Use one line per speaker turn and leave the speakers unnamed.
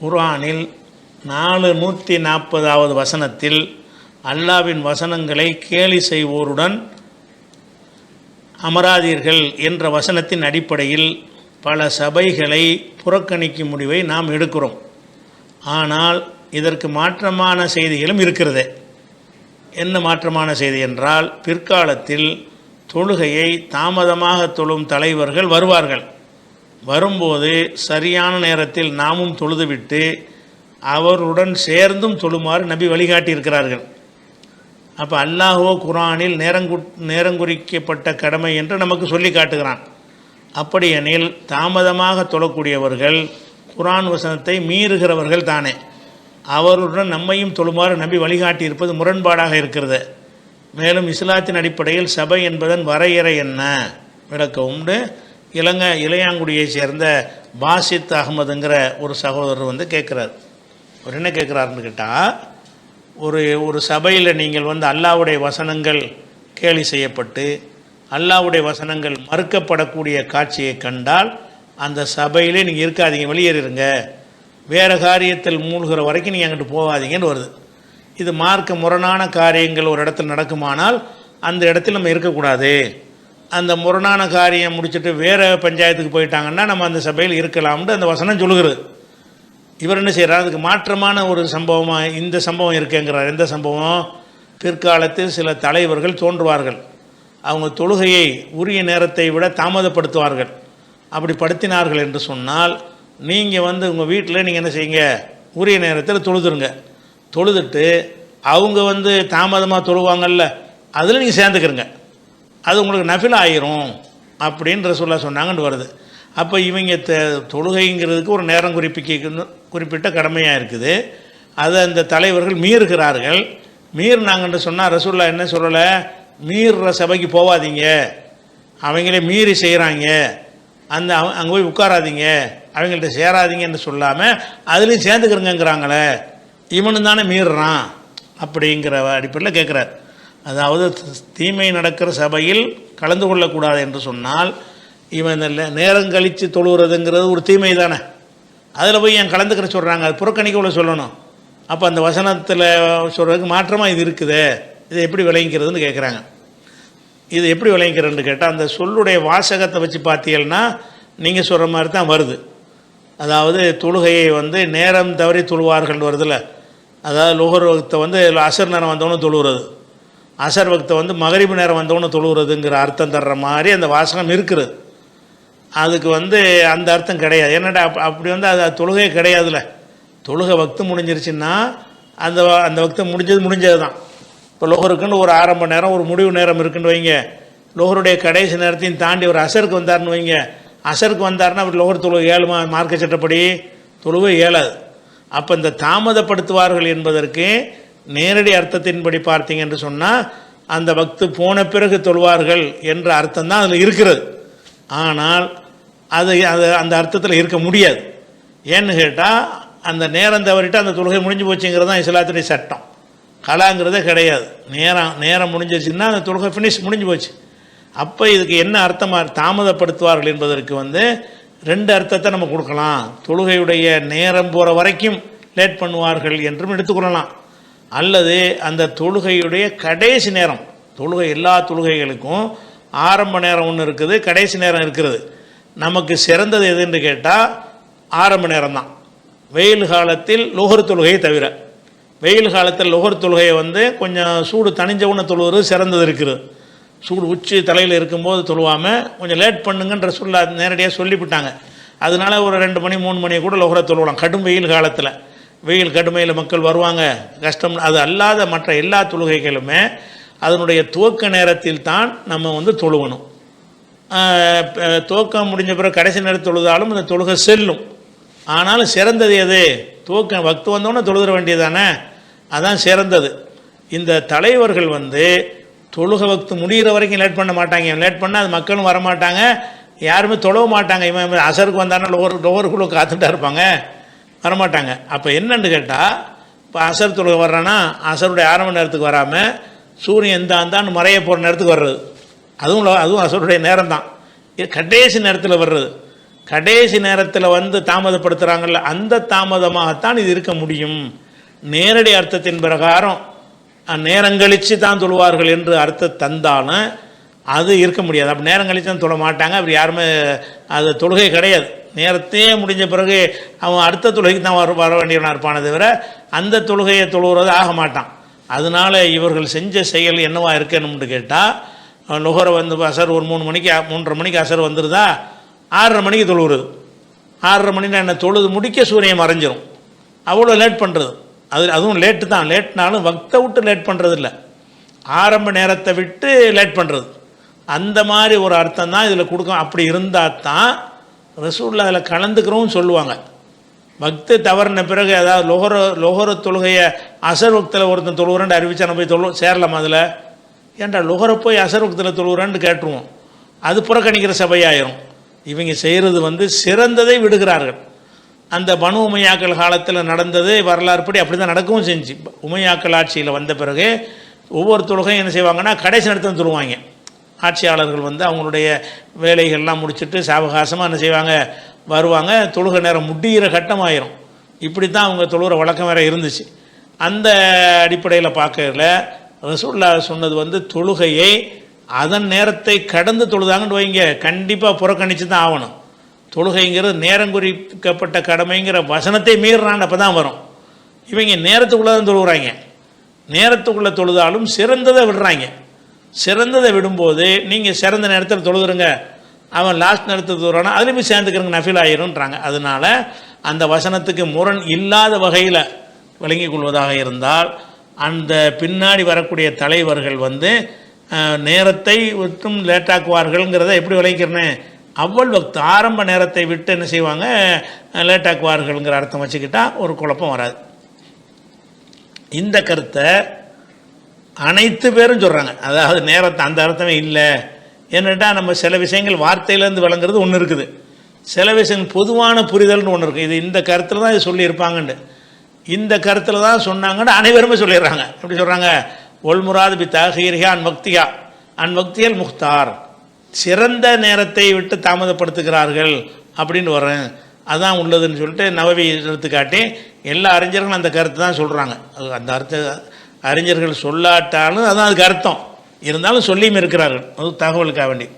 குர்ஆனில் நாலு நூற்றி நாற்பதாவது வசனத்தில் அல்லாவின் வசனங்களை கேலி செய்வோருடன் அமராதீர்கள் என்ற வசனத்தின் அடிப்படையில் பல சபைகளை புறக்கணிக்கும் முடிவை நாம் எடுக்கிறோம். ஆனால் இதற்கு மாற்றமான செய்திகளும் இருக்கிறது. என்ன மாற்றமான செய்தி என்றால் பிற்காலத்தில் தொழுகையை தாமதமாக தொழும் தலைவர்கள் வருவார்கள். வரும்போது சரியான நேரத்தில் நாமும் தொழுதுவிட்டு அவருடன் சேர்ந்தும் தொழுமாறு நபி வழிகாட்டியிருக்கிறார்கள். அப்போ அல்லாஹோ குரானில் நேரங்கு நேரங்குறிக்கப்பட்ட கடமை என்று நமக்கு சொல்லி காட்டுகிறான். அப்படியெனில் தாமதமாக தொழக்கூடியவர்கள் குரான் வசனத்தை மீறுகிறவர்கள் தானே. அவருடன் நம்மையும் தொழுமாறு நம்பி வழிகாட்டியிருப்பது முரண்பாடாக இருக்கிறது. மேலும் இஸ்லாத்தின் அடிப்படையில் சபை என்பதன் வரையறை என்ன? விளக்க உண்டு. இலங்கை இளையாங்குடியை சேர்ந்த பாசித் அகமதுங்கிற ஒரு சகோதரர் வந்து கேட்குறாரு. அவர் என்ன கேட்குறாருன்னு கேட்டால் ஒரு ஒரு சபையில் நீங்கள் வந்து அல்லாவுடைய வசனங்கள் கேலி செய்யப்பட்டு அல்லாவுடைய வசனங்கள் மறுக்கப்படக்கூடிய காட்சியை கண்டால் அந்த சபையிலே நீங்கள் இருக்காதீங்க வெளியேறிடுங்க வேறு காரியத்தில் மூழ்கிற வரைக்கும் நீங்கள் அங்கிட்டு போகாதீங்கன்னு வருது. இது மார்க்க முரணான காரியங்கள் ஒரு இடத்துல நடக்குமானால் அந்த இடத்துல நம்ம இருக்கக்கூடாது. அந்த முரணான காரியம் முடிச்சுட்டு வேறு பஞ்சாயத்துக்கு போயிட்டாங்கன்னா நம்ம அந்த சபையில் இருக்கலாம்னு அந்த வசனம் சொல்லுகிறது. இவர் என்ன செய்கிறார் அதுக்கு மாற்றமான ஒரு சம்பவமாக இந்த சம்பவம் இருக்குங்கிறார். எந்த சம்பவம்? பிற்காலத்தில் சில தலைவர்கள் தோன்றுவார்கள். அவங்க தொழுகையை உரிய நேரத்தை விட தாமதப்படுத்துவார்கள். அப்படி படுத்தினார்கள் என்று சொன்னால் நீங்கள் வந்து உங்கள் வீட்டில் நீங்கள் என்ன செய்யுங்க? உரிய நேரத்தில் தொழுதுருங்க. தொழுதுட்டு அவங்க வந்து தாமதமாக தொழுவாங்கல்ல அதில் நீங்கள் சேர்ந்துக்கிறங்க அது உங்களுக்கு நஃபில் ஆயிரும் அப்படின்ற சொல்ல சொன்னாங்கன்னு வருது. அப்போ இவங்க த தொழுகைங்கிறதுக்கு ஒரு நேரம் குறிப்பிக்க குறிப்பிட்ட கடமையாக இருக்குது. அதை அந்த தலைவர்கள் மீறுகிறார்கள். மீறினாங்கன்னு சொன்னால் ரசூல்லா என்ன சொல்லலை? மீறுற சபைக்கு போகாதீங்க அவங்களே மீறி செய்கிறாங்க அந்த அவ- அங்கே போய் உட்காராதீங்க. அவங்கள்ட்ட சேராதீங்கன்னு சொல்லாமல் அதுலேயும் சேர்ந்துக்கிறங்கிறாங்களே இவனு தானே மீறுறான் அப்படிங்கிற அடிப்படையில் கேட்குறாரு அதாவது தீமை நடக்கிற சபையில் கலந்து கொள்ளக்கூடாது என்று சொன்னால் இவன் இந்த நேரம் கழித்து தொழுகிறதுங்கிறது ஒரு தீமை தானே. அதில் போய் என் கலந்துக்கிற சொல்கிறாங்க அது புறக்கணிக்க உள்ள சொல்லணும். அப்போ அந்த வசனத்தில் சொல்கிறதுக்கு மாற்றமாக இது இருக்குதே? இதை எப்படி விளங்கிக்கிறதுன்னு கேட்குறாங்க இது எப்படி விளங்கிக்கிறேன்னு கேட்டால் அந்த சொல்லுடைய வாசகத்தை வச்சு பார்த்தீங்கன்னா நீங்கள் சொல்கிற மாதிரி தான் வருது. அதாவது தொழுகையை வந்து நேரம் தவறி தொழுவார்கள் வருதுல்ல அதாவது லோகர்வகத்தை வந்து அசர் நேரம் வந்தவொன்னு தொழுகிறது அசர் வக்தை வந்து மகரிபு நேரம் வந்தவொன்னு தொழுகிறதுங்கிற அர்த்தம் தர்ற மாதிரி அந்த வாசகம் இருக்குது அதுக்கு வந்து அந்த அர்த்தம் கிடையாது. என்னடா அப் அப்படி வந்து அது தொழுகையே தொழுகை கிடையாதுல்ல தொழுகை வக்து முடிஞ்சிருச்சுன்னா அந்த அந்த வக்தம் முடிஞ்சது முடிஞ்சது தான் இப்போ லோகருக்குன்னு ஒரு ஆரம்ப நேரம் ஒரு முடிவு நேரம் இருக்குன்னு வைங்க. லோகருடைய கடைசி நேரத்தையும் தாண்டி ஒரு அசருக்கு வந்தார்னு வைங்க. அசருக்கு வந்தாருன்னா அவர் லோகர் தொழுகை ஏழுமா மார்க்க சட்டப்படி தொழுகை ஏழாது. அப்போ இந்த தாமதப்படுத்துவார்கள் என்பதற்கு நேரடி அர்த்தத்தின்படி பார்த்தீங்க என்று சொன்னால் அந்த பக்து போன பிறகு தொழுவார்கள் என்ற அர்த்தம் தான் அதில் இருக்கிறது. ஆனால் அது அது அந்த அர்த்தத்தில் இருக்க முடியாது. ஏன்னு கேட்டால் அந்த நேரம் தவறிட்டு அந்த தொழுகை முடிஞ்சு போச்சுங்கிறது தான் இஸ்லாத்துடைய சட்டம். கலாங்கிறதே கிடையாது. நேரம் நேரம் முடிஞ்சிருச்சுன்னா அந்த தொழுகை ஃபினிஷ் முடிஞ்சு போச்சு. அப்போ இதுக்கு என்ன அர்த்தமாக தாமதப்படுத்துவார்கள் என்பதற்கு வந்து ரெண்டு அர்த்தத்தை நம்ம கொடுக்கலாம். தொழுகையுடைய நேரம் போகிற வரைக்கும் லேட் பண்ணுவார்கள் என்றும் எடுத்துக்கொள்ளலாம் அல்லது அந்த தொழுகையுடைய கடைசி நேரம் தொழுகை எல்லா தொழுகைகளுக்கும் ஆரம்ப நேரம் ஒன்று இருக்குது கடைசி நேரம் இருக்கிறது நமக்கு சிறந்தது எதுன்னு கேட்டால் ஆரம்ப நேரம் தான் வெயில் காலத்தில் லோகர் தொழுகையை தவிர வெயில் காலத்தில் லோகர் தொழுகையை வந்து கொஞ்சம் சூடு தணிஞ்சவுன தொழுவது சிறந்தது இருக்குது. சூடு உச்சி தலையில் இருக்கும்போது தொழுவாமல் கொஞ்சம் லேட் பண்ணுங்கன்ற சொல்ல நேரடியாக சொல்லிவிட்டாங்க. அதனால ஒரு ரெண்டு மணி மூணு மணி கூட லோகரை தொழுவலாம் கடும் வெயில் காலத்தில். வெயில் கடுமையில் மக்கள் வருவாங்க. கஷ்டம் அது அல்லாத மற்ற எல்லா தொழுகைகளுமே அதனுடைய துவக்க நேரத்தில் தான் நம்ம வந்து தொழுவணும். துவக்கம் முடிஞ்ச பிறகு கடைசி நேரம் தொழுதாலும் அந்த தொழுகை செல்லும். ஆனாலும் சிறந்தது எது? துவக்கம் பக்து வந்தோன்னே தொழுதுற வேண்டியதானே அதான் சிறந்தது. இந்த தலைவர்கள் வந்து தொழுக வக்து முடிகிற வரைக்கும் லேட் பண்ண மாட்டாங்க. லேட் பண்ணால் அது மக்களும் வரமாட்டாங்க. யாருமே தொழவ மாட்டாங்க. இவன் அசருக்கு வந்தாங்கன்னா லோவர் லோவருக்குள்ளே காத்துட்டா இருப்பாங்க. வரமாட்டாங்க. அப்போ என்னன்னு கேட்டால் இப்போ அசர் தொழுகை வர்றேன்னா அசருடைய ஆரம்ப நேரத்துக்கு வராமல் சூரியன் தாந்தான்னு மறைய போகிற நேரத்துக்கு வர்றது. அதுவும் அதுவும் அசருடைய நேரம் தான் கடைசி நேரத்தில் வர்றது. கடைசி நேரத்தில் வந்து தாமதப்படுத்துகிறாங்கல்ல அந்த தாமதமாகத்தான் இது இருக்க முடியும். நேரடி அர்த்தத்தின் பிரகாரம் நேரம் கழித்து தான் தொழுவார்கள் என்று அர்த்தம் தந்தாலும் அது இருக்க முடியாது. அப்போ நேரம் கழித்து தான் தொழ மாட்டாங்க. அப்படி யாருமே அது தொழுகை கிடையாது. நேரத்தையே முடிஞ்ச பிறகு அவன் அடுத்த தொழுகைக்கு தான் வர வர வேண்டியவனாக இருப்பானே தவிர அந்த தொழுகையை தொழுகிறது ஆக மாட்டான். அதனால இவர்கள் செஞ்ச செயல் என்னவா இருக்கணும்னு கேட்டால் நுகரை வந்து அசர் ஒரு மூணு மணிக்கு மூன்றரை மணிக்கு அசர் வந்துருதா? ஆறரை மணிக்கு தொழுவுறது. ஆறரை மணினா என்ன தொழுது முடிக்க சூரியன் மறைஞ்சிரும். அவ்வளோ லேட் பண்ணுறது அது அதுவும் லேட்டு தான். லேட்னாலும் வக்தை விட்டு லேட் பண்ணுறது இல்லை ஆரம்ப நேரத்தை விட்டு லேட் பண்ணுறது அந்த மாதிரி ஒரு அர்த்தம் தான் இதில் கொடுக்கும். அப்படி இருந்தால் தான் ரசூலில் அதில் கலந்துக்கிறோம்னு சொல்லுவாங்க. பக்து தவறின பிறகு ஏதாவது லோகர லோகர தொழுகையை அசர்வக்தில் ஒருத்தன் தொழுகிறேன்னு அறிவிச்சா நம்ம போய் தொழு சேரலாம் அதில்? ஏன்டா லொஹரை போய் அசர் வக்தில் தொழுகிறேன்னு கேட்டுருவோம். அது புறக்கணிக்கிற சபையாயிரும். இவங்க செய்கிறது வந்து சிறந்ததை விடுகிறார்கள். அந்த பனு உமையாக்கள் காலத்தில் நடந்தது வரலாறுப்படி அப்படி தான் நடக்கவும் செஞ்சு. உமையாக்கள் ஆட்சியில் வந்த பிறகு ஒவ்வொரு தொழுகையும் என்ன செய்வாங்கன்னா கடைசி நடத்தம் தொழுவாங்க ஆட்சியாளர்கள் வந்து அவங்களுடைய வேலைகள்லாம் முடிச்சுட்டு சாவகாசமாக என்ன செய்வாங்க? வருவாங்க. தொழுகை நேரம் முடிகிற கட்டமாயிரும். இப்படி தான் அவங்க தொழுகிற வழக்கம் வேறு இருந்துச்சு. அந்த அடிப்படையில் பார்க்கல ரசூல்லா சொன்னது வந்து தொழுகையை அதன் நேரத்தை கடந்து தொழுதாங்கன்னு வைங்க. கண்டிப்பாக புறக்கணித்து தான் ஆகணும். தொழுகைங்கிறது நேரம் குறிக்கப்பட்ட கடமைங்கிற வசனத்தை மீறினான்னு அப்போ தான் வரும். இவங்க நேரத்துக்குள்ளே தான் தொழுகிறாங்க நேரத்துக்குள்ளே தொழுதாலும் சிறந்ததை விடுறாங்க. சிறந்ததை விடும்போது நீங்கள் சிறந்த நேரத்தில் தொழுதுருங்க. அவன் லாஸ்ட் நேரத்தில் தொழுறானா அதுலேயும் போய் சேர்ந்துக்கிறங்க நஃபில் ஆயிரும்ன்றாங்க அதனால அந்த வசனத்துக்கு முரண் இல்லாத வகையில் விளங்கிக் கொள்வதாக இருந்தால் அந்த பின்னாடி வரக்கூடிய தலைவர்கள் வந்து நேரத்தை விட்டும் லேட்டாக்குவார்கள்ங்கிறத எப்படி விளைக்கிறனே அவ்வளவு வக்த் ஆரம்ப நேரத்தை விட்டு என்ன செய்வாங்க? லேட்டாக்குவார்கள்ங்கிற அர்த்தம் வச்சுக்கிட்டால் ஒரு குழப்பம் வராது. இந்த கருத்தை அனைத்து பேரும் சொல்கிறாங்க அதாவது நேரத்தை அந்த அர்த்தமே இல்லை. என்னட்டா நம்ம சில விஷயங்கள் வார்த்தையிலேருந்து விளங்குறது ஒன்று இருக்குது. சில விஷயங்கள் பொதுவான புரிதல்னு ஒன்று இருக்குது இது இந்த கருத்தில் தான் இது சொல்லியிருப்பாங்கன்ட்டு. இந்த கருத்தில் தான் சொன்னாங்கன்னு அனைவருமே சொல்லிடுறாங்க. எப்படி சொல்கிறாங்க ஒல்முராது பி தஹீரியா அன் பக்தியா அன் முக்தார். சிறந்த நேரத்தை விட்டு தாமதப்படுத்துகிறார்கள் அப்படின்னு வரேன் அதான் உள்ளதுன்னு சொல்லிட்டு நவவி எடுத்துக்காட்டி எல்லா அறிஞர்களும் அந்த கருத்து தான் சொல்கிறாங்க அந்த அர்த்த அறிஞர்கள் சொல்லாட்டாலும் அதான் அதுக்கு அர்த்தம். இருந்தாலும் சொல்லியும் இருக்கிறார்கள். அது தகவலுக்காக வேண்டி.